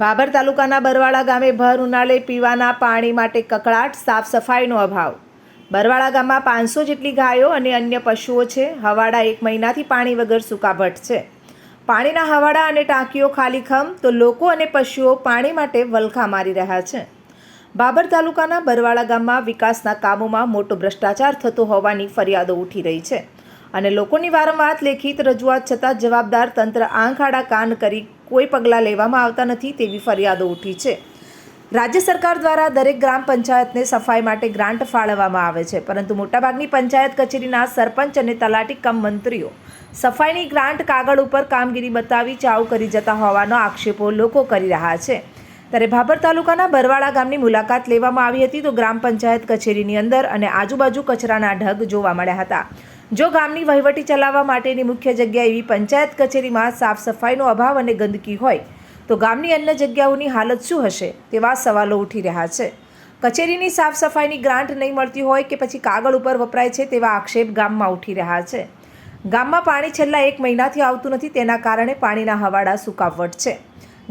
ભાભર તાલુકાના બરવાળા ગામે ભર ઉનાળે પીવાના પાણી માટે કકળાટ, સાફ સફાઈનો અભાવ. બરવાળા ગામમાં પાંચસો જેટલી ગાયો અને અન્ય પશુઓ છે. હવાડા એક મહિનાથી પાણી વગર સૂકાભટ છે. પાણીના હવાડા અને ટાંકીઓ ખાલી ખમ તો લોકો અને પશુઓ પાણી માટે વલખા મારી રહ્યા છે. બાબર તાલુકાના બરવાળા ગામમાં વિકાસના કામોમાં મોટો ભ્રષ્ટાચાર થતો હોવાની ફરિયાદો ઉઠી રહી છે. અને લોકોની વારંવાર લેખિત રજૂઆત છતાં જવાબદાર તંત્ર આંખ આડા કાન કરી કોઈ પગલાં લેવામાં આવતા નથી તેવી ફરિયાદો ઉઠી છે. રાજ્ય સરકાર દ્વારા દરેક ગ્રામ પંચાયતને સફાઈ માટે ગ્રાન્ટ ફાળવવામાં આવે છે, પરંતુ મોટાભાગની પંચાયત કચેરીના સરપંચ અને તલાટી કમ મંત્રીઓ સફાઈની ગ્રાન્ટ કાગળ ઉપર કામગીરી બતાવી ચાવ કરી જતા હોવાનો આક્ષેપો લોકો કરી રહ્યા છે. ત્યારે ભાભર તાલુકાના બરવાળા ગામની મુલાકાત લેવામાં આવી હતી તો ગ્રામ પંચાયત કચેરીની અંદર અને આજુબાજુ કચરાના ઢગ જોવા મળ્યા હતા. જો ગામની વહીવટી ચલાવવા માટેની મુખ્ય જગ્યા એવી પંચાયત કચેરીમાં સાફ સફાઈનો અભાવ અને ગંદકી હોય, તો ગામની અન્ય જગ્યાઓની હાલત શું હશે તેવા સવાલો ઉઠી રહ્યા છે. કચેરીની સાફ સફાઈની ગ્રાન્ટ નહીં મળતી હોય કે પછી કાગળ ઉપર વપરાય છે તેવા આક્ષેપ ગામમાં ઉઠી રહ્યા છે. ગામમાં પાણી છેલ્લા એક મહિનાથી આવતું નથી તેના કારણે પાણીના હવાડા સુકાવટ છે.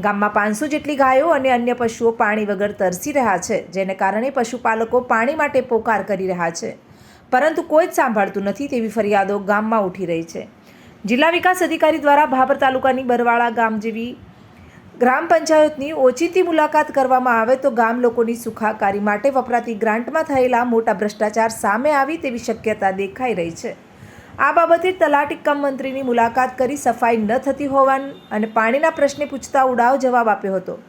ગામમાં પાંચસો જેટલી ગાયો અને અન્ય પશુઓ પાણી વગર તરસી રહ્યા છે, જેને કારણે પશુપાલકો પાણી માટે પોકાર કરી રહ્યા છે. પરંતુ કોઈ જ સાંભળતું નથી તેવી ફરિયાદો ગામમાં ઉઠી રહી છે. જિલ્લા વિકાસ અધિકારી દ્વારા ભાભર તાલુકાની બરવાળા ગામ જેવી ગ્રામ પંચાયતની ઓછીથી મુલાકાત કરવામાં આવે તો ગામ લોકોની સુખાકારી માટે વપરાતી ગ્રાન્ટમાં થયેલા મોટા ભ્રષ્ટાચાર સામે આવી તેવી શક્યતા દેખાઈ રહી છે. આ બાબતે તલાટી કમ મંત્રીની મુલાકાત કરી સફાઈ ન થતી હોવાનું અને પાણીના પ્રશ્ને પૂછતા ઉડાવ જવાબ આપ્યો હતો.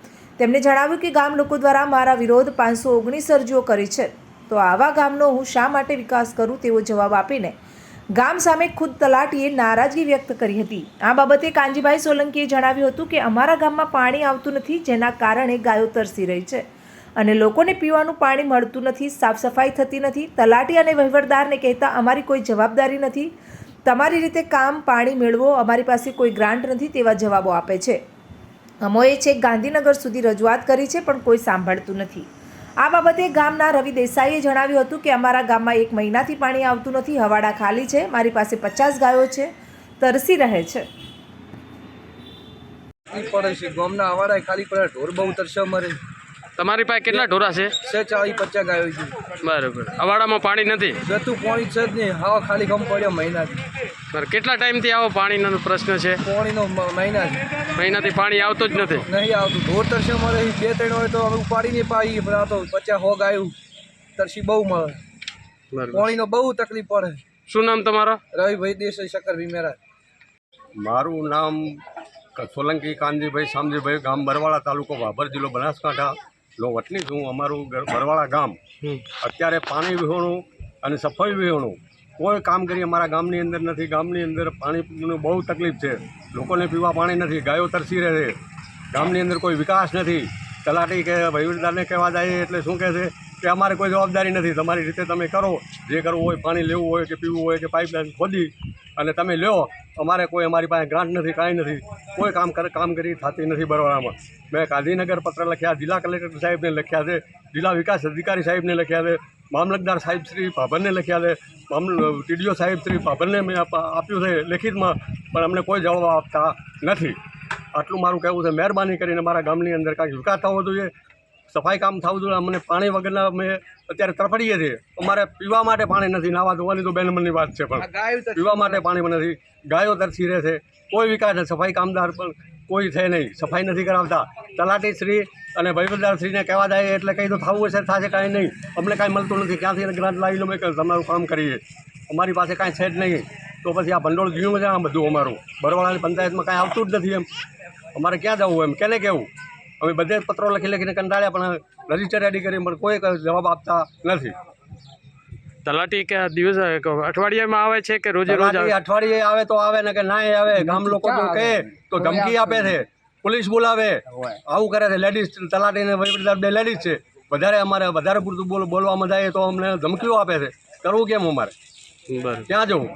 તેમણે જણાવ્યું કે ગામ લોકો દ્વારા મારા વિરોધ પાંચસો ઓગણીસ અરજીઓ કરી છે. તો આવા ગામનો હું શા માટે વિકાસ કરું તેવો જવાબ આપીને ગામ સામે ખુદ તલાટીએ નારાજગી વ્યક્ત કરી હતી. આ બાબતે કાંજીભાઈ સોલંકીએ જણાવ્યું હતું કે અમારા ગામમાં પાણી આવતું નથી, જેના કારણે ગાયો તરસી રહી છે અને લોકોને પીવાનું પાણી મળતું નથી સાફ સફાઈ થતી નથી. તલાટી અને વહીવટદારને કહેતા અમારી કોઈ જવાબદારી નથી. તમારી રીતે કામ પાણી મેળવો, અમારી પાસે કોઈ ગ્રાન્ટ નથી તેવા જવાબો આપે છે. અમોએ છેક ગાંધીનગર સુધી રજૂઆત કરી છે, પણ કોઈ સાંભળતું નથી. આ બાબતે ગામના રવિ દેસાઈએ જણાવ્યું હતું કે અમારા ગામમાં એક મહિનાથી પાણી આવતું નથી, હવાડા ખાલી છે, મારી પાસે પચાસ ગાયો છે, તરસી રહે છે. પડે છે. ગામના અવાડા ખાલી પડે, ઢોર બહુ તરસે મરે તમારી પાસે કેટલા ઢોરા છે? છે ચાળી પચાસ ગાયો છે. બરાબર. અવાડામાં પાણી નથી? જતું પાણી છે જ નહીં. હાવ ખાલી ગમ પડ્યો મહિનાથી બરાબર. કેટલા ટાઈમથી આવો પાણીનો પ્રશ્ન છે? પાણીનો મહિનાથી મહિનાથી પાણી આવતું જ નથી? નહીં આવતું. ઢોર તરસે મળે છે. બે ત્રણ હોય તો હવે ઉપાડી નહીં પાડીએ પણ આ તો પચાસ હો ગાયું તરસી બહુ મળે. બરાબર. પાણીનો બહુ તકલીફ પડે. શું નામ તમારો? રવિભાઈ દેસાઈ શક્કર ભીમેરા મારું નામ સોલંકી કાનજીભાઈ શામજીભાઈ ગામ બરવાળા તાલુકો ભાભર જિલ્લો બનાસકાંઠા. નો વતની છું અમારું બરવાળા ગામ અત્યારે પાણી વિહોણું અને સફાઈ વિહોણું કોઈ કામગીરી અમારા ગામની અંદર નથી. ગામની અંદર પાણીનું બહુ તકલીફ છે. લોકોને પીવા પાણી નથી. ગાયો તરસી રહે છે. ગામની અંદર કોઈ વિકાસ નથી. તલાટી કે વહીવટદારને કહેવા જાય એટલે શું કહે છે કે અમારે કોઈ જવાબદારી નથી. તમારી રીતે તમે કરો. જે કરવું હોય પાણી લેવું હોય કે પીવું હોય કે પાઇપલાઇન ખોદી અને તમે લ્યો, અમારે કોઈ અમારી પાસે ગ્રાન્ટ નથી, કાંઈ નથી. કોઈ કામ કામગીરી થતી નથી બરોડામાં. મેં ગાંધીનગર પત્ર લખ્યા, જિલ્લા કલેક્ટર સાહેબને લખ્યા છે, જિલ્લા વિકાસ અધિકારી સાહેબને લખ્યા છે, મામલતદાર સાહેબ શ્રી ભાભરને લખ્યા છે ટીડીઓ સાહેબ શ્રી ભાભરને મેં આપ્યું છે લેખિતમાં, પણ અમને કોઈ જવાબ આપતા નથી. આટલું મારું કહેવું છે. મહેરબાની કરીને મારા ગામની અંદર કાંઈક વિકાસ થવો જોઈએ. સફાઈ કામ થવું જોઈએ. અમને પાણી વગરના અમે અત્યારે તરફડીએ છીએ. અમારે પીવા માટે પાણી નથી. નાવા ધોવાની તો બેનમનની વાત છે પણ. પીવા માટે પાણી પણ નથી. ગાયો તરસી રહે છે. કોઈ વિકાસ નથી સફાઈ કામદાર પણ કોઈ છે નહીં. સફાઈ નથી કરાવતા. તલાટી શ્રી અને શ્રીને કહેવા જાય એટલે કંઈ તો થવું હશે થશે કાંઈ નહીં. અમને કાંઈ મળતું નથી. ક્યાંથી ગ્રાન્ટ લાવી લો મેં તમારું કામ કરીએ. અમારી પાસે કાંઈ છે જ નહીં. તો પછી આ ભંડોળ ગયું છે આ બધું અમારું. બરવાળાની પંચાયતમાં કાંઈ આવતું જ નથી એમ. અમારે ક્યાં જવું એમ? કેને કેવું? અમે બધે પત્રો લખી લખીને કંટાળ્યા પણ રજિસ્ટર રેડી કરી પણ કોઈ જવાબ આપતા નથી. તલાટી કે દિવસ અઠવાડિયામાં આવે છે કે રોજે રોજ આવે? અઠવાડિયે આવે તો આવે ને કે ના આવે ગામ લોકો કહે તો ધમકી આપે છે. પોલીસ બોલાવે. આવું કરે છે. લેડીઝ તલાટીને બે લેડીઝ છે. વધારે અમારે વધારે પૂરતું બોલ બોલવામાં જાય તો અમને ધમકીઓ આપે છે. કરવું કેમ અમારે? ક્યાં જવું?